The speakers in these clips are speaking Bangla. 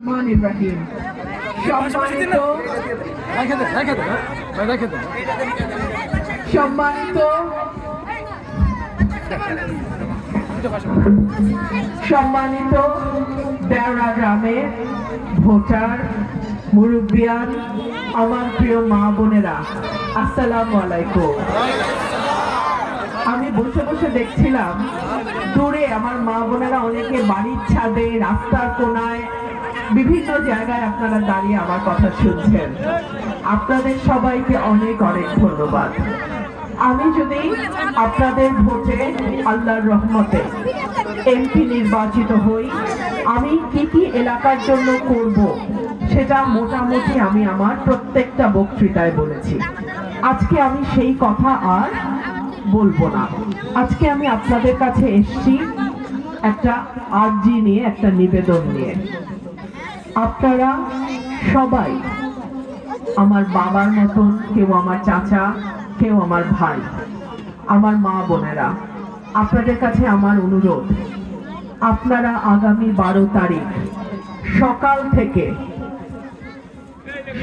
রহমান ইব্রাহিম সম্মানিত সম্মানিত সম্মানিত দেওরা গ্রামের ভোটার মুরব্বিয়ান আমার প্রিয় মা বোনেরা আসসালামু আলাইকুম আমি বসে বসে দেখছিলাম দূরে আমার মা বোনেরা অনেকে বাড়ির ছাদে রাস্তার কোনায় বিভিন্ন জায়গায় আপনারা দাঁড়িয়ে আমার কথা শুনছেন। আপনাদের সবাইকে অনেক অনেক ধন্যবাদ। আমি যদি আপনাদের ভোটে আল্লাহর রহমতে এমপি নির্বাচিত হই, আমি কি কি এলাকার জন্য করব সেটা মোটামুটি আমি আমার প্রত্যেকটা বক্তৃতায় বলেছি। আজকে আমি সেই কথা আর বলব না। আজকে আমি আপনাদের কাছে এসছি একটা আর্জি নিয়ে, একটা নিবেদন নিয়ে। আপনারা সবাই আমার বাবার মতন, কেউ আমার চাচা, কেউ আমার ভাই, আমার মা বোনেরা, আপনাদের কাছে আমার অনুরোধ, আপনারা আগামী বারো তারিখ সকাল থেকে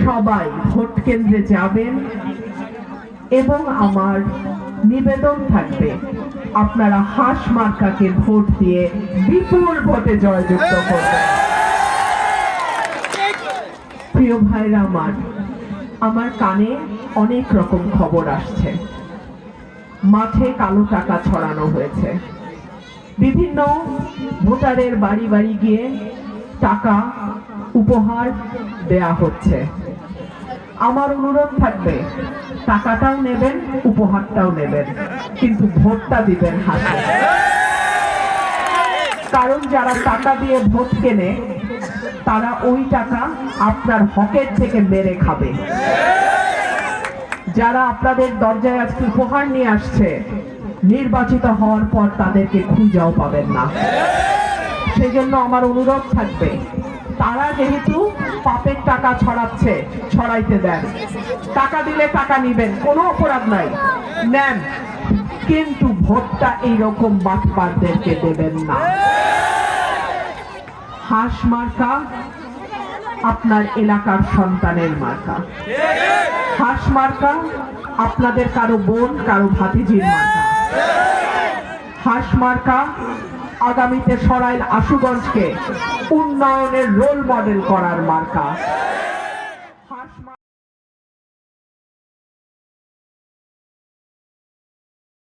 সবাই ভোট কেন্দ্রে যাবেন এবং আমার নিবেদন থাকবে, আপনারা হাঁস মার্কাকে ভোট দিয়ে বিপুল ভোটে জয়যুক্ত করবেন। প্রিয় ভাইরা আমার আমার কানে অনেক রকম খবর আসছে। মাঠে কালো টাকা ছড়ানো হয়েছে। বিভিন্ন ভোটারের বাড়ি বাড়ি গিয়ে টাকা উপহার দেয়া হচ্ছে। আমার অনুরোধ থাকবে, টাকাটাও নেবেন, উপহারটাও নেবেন, কিন্তু ভোটটা দিবেন হাতে। কারণ যারা টাকা দিয়ে ভোট কেনে তারা ওই টাকা আপনার হকের থেকে মেরে খাবে। যারা আপনাদের দরজায় আজকে উপহার নিয়ে আসছে, নির্বাচিত হওয়ার পর তাদেরকে খুঁজাও পাবেন না। সেজন্য আমার অনুরোধ থাকবে, তারা যেহেতু পাপের টাকা ছড়াচ্ছে, ছড়াইতে দেন। টাকা দিলে টাকা নিবেন, কোনো অপরাধ নাই। নেন, কিন্তু ভোটটা এইরকম বাটপারদেরকে দেবেন না। হাঁস মার্কা, আপনার এলাকার সন্তানের মার্কা। হাঁস মার্কা, আপনাদের কারও বোন, কারও ভাতিজির মার্কা। হাঁস মার্কা, আগামীতে সরাইল আশুগঞ্জকে উন্নয়নের রোল মডেল করার মার্কা